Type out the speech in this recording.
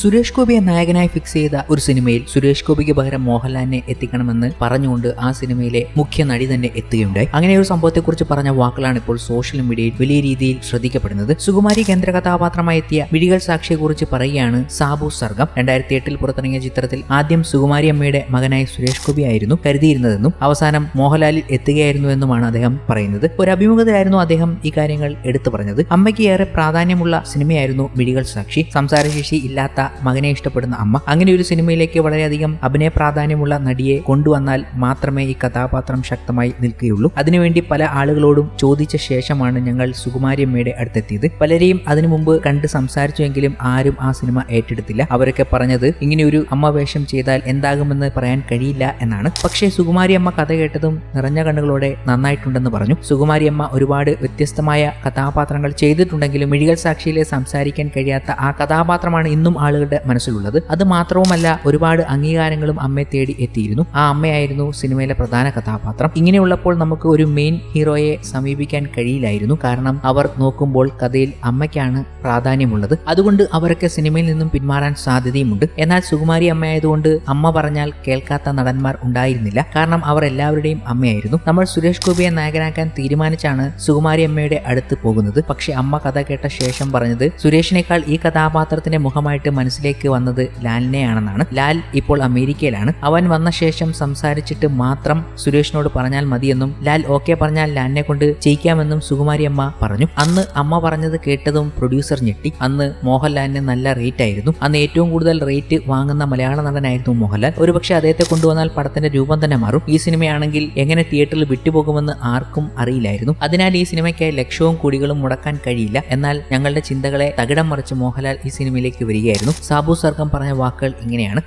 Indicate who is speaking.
Speaker 1: സുരേഷ് ഗോപിയെ നായകനായി ഫിക്സ് ചെയ്ത ഒരു സിനിമയിൽ സുരേഷ് ഗോപിക്ക് പകരം മോഹൻലാലിനെ എത്തിക്കണമെന്ന് പറഞ്ഞുകൊണ്ട് ആ സിനിമയിലെ മുഖ്യ നടി തന്നെ എത്തുകയുണ്ടായി. അങ്ങനെ ഒരു സംഭവത്തെക്കുറിച്ച് പറഞ്ഞ വാക്കുകളാണ് ഇപ്പോൾ സോഷ്യൽ മീഡിയയിൽ വലിയ രീതിയിൽ ശ്രദ്ധിക്കപ്പെടുന്നത്. സുകുമാരി കേന്ദ്ര കഥാപാത്രമായി എത്തിയ മിഴികൾ സാക്ഷിയെക്കുറിച്ച് പറയുകയാണ് സാബു സർഗം. രണ്ടായിരത്തി എട്ടിൽ പുറത്തിറങ്ങിയ ചിത്രത്തിൽ ആദ്യം സുകുമാരി അമ്മയുടെ മകനായി സുരേഷ് ഗോപി ആയിരുന്നു കരുതിയിരുന്നതെന്നും അവസാനം മോഹൻലാലിൽ എത്തുകയായിരുന്നു എന്നുമാണ് അദ്ദേഹം പറയുന്നത്. ഒരു അഭിമുഖത്തിലായിരുന്നു അദ്ദേഹം ഈ കാര്യങ്ങൾ എടുത്തു പറഞ്ഞത്. അമ്മയ്ക്ക് ഏറെ പ്രാധാന്യമുള്ള സിനിമയായിരുന്നു മിഴികൾ സാക്ഷി. സംസാരശേഷി ഇല്ലാത്ത മകനെ ഇഷ്ടപ്പെടുന്ന അമ്മ. അങ്ങനെ ഒരു സിനിമയിലേക്ക് വളരെയധികം അഭിനയ പ്രാധാന്യമുള്ള നടിയെ കൊണ്ടുവന്നാൽ മാത്രമേ ഈ കഥാപാത്രം ശക്തമായി നിൽക്കുകയുള്ളൂ. അതിനുവേണ്ടി പല ആളുകളോടും ചോദിച്ച ശേഷമാണ് ഞങ്ങൾ സുകുമാരിയമ്മയുടെ അടുത്തെത്തിയത്. പലരെയും അതിനു മുമ്പ് കണ്ട് സംസാരിച്ചുവെങ്കിലും ആരും ആ സിനിമ ഏറ്റെടുത്തില്ല. അവരൊക്കെ പറഞ്ഞത് ഇങ്ങനെ ഒരു അമ്മ വേഷം ചെയ്താൽ എന്താകുമെന്ന് പറയാൻ കഴിയില്ല എന്നാണ്. പക്ഷേ സുകുമാരി അമ്മ കഥ കേട്ടതും നിറഞ്ഞ കണ്ണുകളോടെ നന്നായിട്ടുണ്ടെന്ന് പറഞ്ഞു. സുകുമാരി അമ്മ ഒരുപാട് വ്യത്യസ്തമായ കഥാപാത്രങ്ങൾ ചെയ്തിട്ടുണ്ടെങ്കിലും മിഴികൾ സാക്ഷിയിലെ സംസാരിക്കാൻ കഴിയാത്ത ആ കഥാപാത്രമാണ് ഇന്നും ആളുകളുടെ മനസ്സിലുള്ളത്. അത് മാത്രവുമല്ല ഒരുപാട് അംഗീകാരങ്ങളും അമ്മയെ തേടി എത്തിയിരുന്നു. ആ അമ്മയായിരുന്നു സിനിമയിലെ പ്രധാന കഥാപാത്രം. ഇങ്ങനെയുള്ളപ്പോൾ നമുക്ക് ഒരു മെയിൻ ഹീറോയെ സമീപിക്കാൻ കഴിയില്ലായിരുന്നു. കാരണം അവർ നോക്കുമ്പോൾ കഥയിൽ അമ്മയ്ക്കാണ് പ്രാധാന്യമുള്ളത്. അതുകൊണ്ട് അവരൊക്കെ സിനിമയിൽ നിന്നും പിന്മാറാൻ സാധ്യതയുമുണ്ട്. എന്നാൽ സുകുമാരി അമ്മയായതുകൊണ്ട് അമ്മ പറഞ്ഞാൽ കേൾക്കാത്ത നടന്മാർ ഉണ്ടായിരുന്നില്ല. കാരണം അവർ എല്ലാവരുടെയും അമ്മയായിരുന്നു. നമ്മൾ സുരേഷ് ഗോപിയെ നായകനാക്കാൻ തീരുമാനിച്ചാണ് സുകുമാരി അമ്മയുടെ അടുത്ത് പോകുന്നത്. പക്ഷെ അമ്മ കഥ കേട്ട ശേഷം പറഞ്ഞത് സുരേഷിനേക്കാൾ ഈ കഥാപാത്രത്തിന്റെ മുഖമായിട്ട് മനസ്സിലേക്ക് വന്നത് ലാലിനെയാണെന്നാണ്. ലാൽ ഇപ്പോൾ അമേരിക്കയിലാണ്. അവൻ വന്ന ശേഷം സംസാരിച്ചിട്ട് മാത്രം സുരേഷിനോട് പറഞ്ഞാൽ മതിയെന്നും ലാൽ ഓക്കെ പറഞ്ഞാൽ ലാലിനെ കൊണ്ട് ചെയ്യിക്കാമെന്നും സുകുമാരി അമ്മ പറഞ്ഞു. അന്ന് അമ്മ പറഞ്ഞത് കേട്ടതും പ്രൊഡ്യൂസർ ഞെട്ടി. അന്ന് മോഹൻലാലിന് നല്ല റേറ്റ് ആയിരുന്നു. അന്ന് ഏറ്റവും കൂടുതൽ റേറ്റ് വാങ്ങുന്ന മലയാള നടനായിരുന്നു മോഹൻലാൽ. ഒരുപക്ഷെ അദ്ദേഹത്തെ കൊണ്ടുവന്നാൽ പടത്തിന്റെ രൂപം തന്നെ മാറും. ഈ സിനിമയാണെങ്കിൽ എങ്ങനെ തിയേറ്ററിൽ വിട്ടുപോകുമെന്ന് ആർക്കും അറിയില്ലായിരുന്നു. അതിനാൽ ഈ സിനിമയ്ക്കായി ലക്ഷവും കോടികളും മുടക്കാൻ കഴിയില്ല. എന്നാൽ ഞങ്ങളുടെ ചിന്തകളെ തകിടം മറിച്ച് മോഹൻലാൽ ഈ സിനിമയിലേക്ക് വരികയായിരുന്നു. സാബു സർഗം പറഞ്ഞ വാക്കുകൾ ഇങ്ങനെയാണ്.